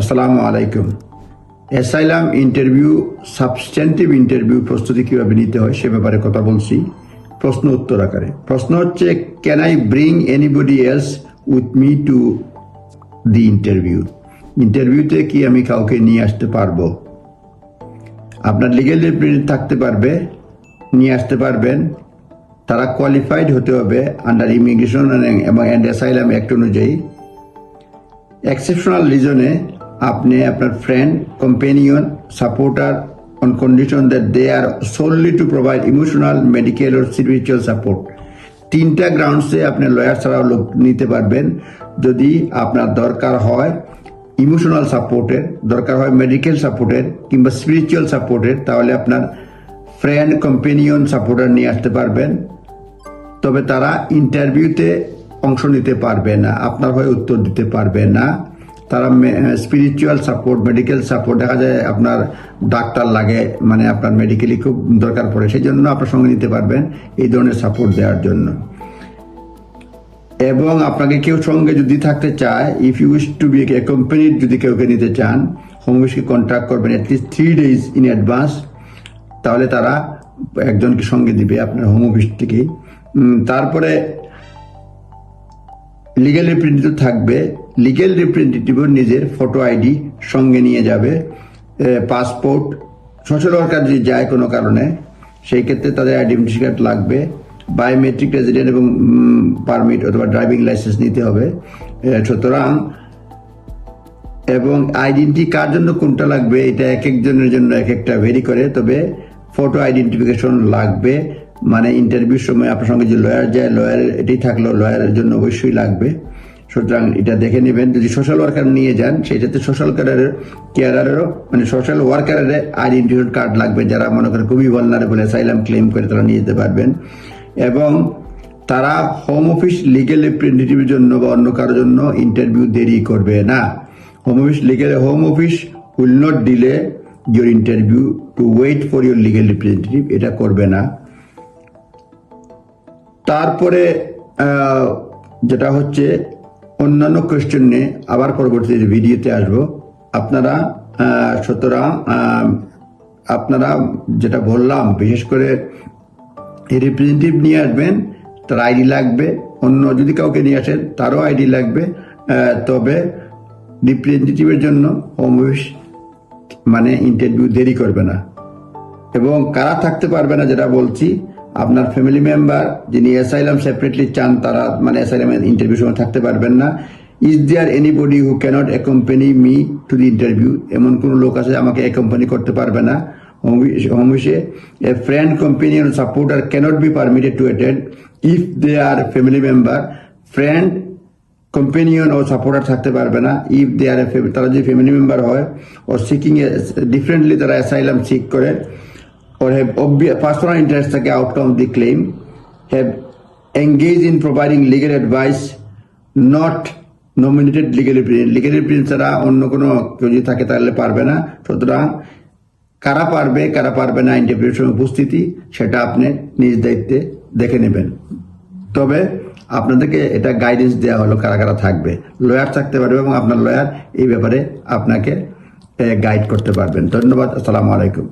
আসসালামু আলাইকুম। Asylum interview substantive interview প্রস্তুতি কীভাবে নিতে হয় সে ব্যাপারে কথা বলছি। প্রশ্ন উত্তর আকারে। প্রশ্ন হচ্ছে can I bring anybody else with me to the interview ইন্টারভিউতে কি আমি কাউকে নিয়ে আসতে পারব? আপনার লিগেল রিপ্রেজেন্ট থাকতে পারবে, নিয়ে আসতে পারবেন। তারা কোয়ালিফাইড হতে হবে আন্ডার ইমিগ্রেশন এবং অ্যান্ড অ্যাসাইলাম অ্যাক্ট অনুযায়ী। এক্সেপশনাল রিজনে আপনি আপনার friend companion supporter on condition that they are solely to provide emotional medical O spiritual support তিনটা গ্রাউন্ডসে আপনি লয়ার ছাড়াও লোক নিতে পারবেন। যদি আপনার দরকার হয় ইমোশনাল সাপোর্টের দরকার হয় মেডিকেল সাপোর্টের কিংবা স্পিরিচুয়াল সাপোর্টের তাহলে আপনার ফ্রেন্ড কম্পেনিয়ন সাপোর্টার নিয়ে আসতে পারবেন। তবে তারা ইন্টারভিউতে অংশ নিতে পারবে না, আপনার হয়ে উত্তর দিতে পারবে না। তারা স্পিরিচুয়াল সাপোর্ট মেডিকেল সাপোর্ট দেখা যায় আপনার ডাক্তার লাগে মানে আপনার মেডিকেলি খুব দরকার পড়ে, সেই জন্য আপনার সঙ্গে নিতে পারবেন এই ধরনের সাপোর্ট দেওয়ার জন্য। এবং আপনাকে কেউ সঙ্গে যদি থাকতে চায় if you wish to be কোম্পানির যদি কেউকে নিতে চান হোম অফিসকে কন্ট্যাক্ট করবেন at least three days in advance তাহলে তারা একজনকে সঙ্গে দিবে আপনার হোম অফিস থেকে। তারপরে লিগেল রিপ্রেজেন্টেটিভ থাকবে লিগেল রিপ্রেজেন্টেটিভও নিজের ফটো আইডি সঙ্গে নিয়ে যাবে পাসপোর্ট সোশ্যাল ওয়ার্কার যদি যায় কোনো কারণে, সেই ক্ষেত্রে তাদের আইডেন্টি কার্ড লাগবে বায়োমেট্রিক রেজিডেন্ট এবং পারমিট অথবা ড্রাইভিং লাইসেন্স নিতে হবে সুতরাং, এবং আইডেন্টি কার জন্য কোনটা লাগবে, এটা এক একজনের জন্য এক একটা ভেরি করে, তবে ফটো আইডেন্টিফিকেশন লাগবে মানে ইন্টারভিউর সময় আপনার সঙ্গে যে লয়ার যায় লয়ার এটাই থাকল লয়ারের জন্য অবশ্যই লাগবে। সুতরাং এটা দেখে নেবেন, যদি সোশ্যাল ওয়ার্কার নিয়ে যান সেটাতে সোশ্যাল কেয়ারের কেয়ারারেরও মানে সোশ্যাল ওয়ার্কারের আইডেন্টিটি কার্ড লাগবে যারা মনে করেন খুবই ভলনারেবল অ্যাসাইলাম ক্লেম করে তারা নিয়ে যেতে পারবেন। এবং তারা হোম অফিস লিগেল রিপ্রেজেন্টেটিভের জন্য বা অন্য কারোর জন্য ইন্টারভিউ দেরি করবে না। Home office legal home office will not delay your interview to wait for your legal representative এটা করবে না। তারপরে যেটা হচ্ছে অন্যান্য কোয়েশ্চেন নিয়ে আবার পরবর্তী ভিডিওতে আসব, আপনারা সুতরাং আপনারা যেটা বললাম, বিশেষ করে রিপ্রেজেন্টেটিভ নিয়ে আসবেন, তার আইডি লাগবে, অন্য যদি কাউকে নিয়ে আসেন, তারও আইডি লাগবে তবে রিপ্রেজেন্টেটিভের জন্য হোম অফিস মানে ইন্টারভিউ দেরি করবে না। এবং কারা থাকতে পারবে না, যেটা বলছি আপনার ফ্যামিলি মেম্বার যিনি অ্যাসাইলাম সেপারেটলি চান, তারা মানে অ্যাসাইলামের ইন্টারভিউ সময় থাকতে পারবেন না। Is there anybody who can't accompany me to the interview এমন কোনো লোক আছে আমাকে অ্যাকম্পানি করতে পারবে না। হোম অফিসে a friend companion supporter can't be permitted to attend if they are family member friend companion O supporter থাকতে পারবে না। ইফ দে আর তারা যদি ফ্যামিলি মেম্বার হয় ও সিকিং এ ডিফারেন্টলি তারা অ্যাসাইলাম সিক করে। Or have obvious personal interest থাকে outcome of the claim, have engaged in providing legal advice, not nominated legal representative legal representative ছাড়া অন্য কোনো কেউ যদি থাকে তাহলে পারবে না। সুতরাং কারা পারবে কারা পারবে না ইন্টারভিউশন উপস্থিতি, সেটা আপনি নিজ দায়িত্বে দেখে নেবেন। তবে আপনাদেরকে এটা গাইডেন্স দেওয়া হলো কারা কারা থাকবে। লয়ার থাকতে পারবে এবং আপনার লয়ার এই ব্যাপারে আপনাকে গাইড করতে পারবেন। ধন্যবাদ, আসসালামু আলাইকুম।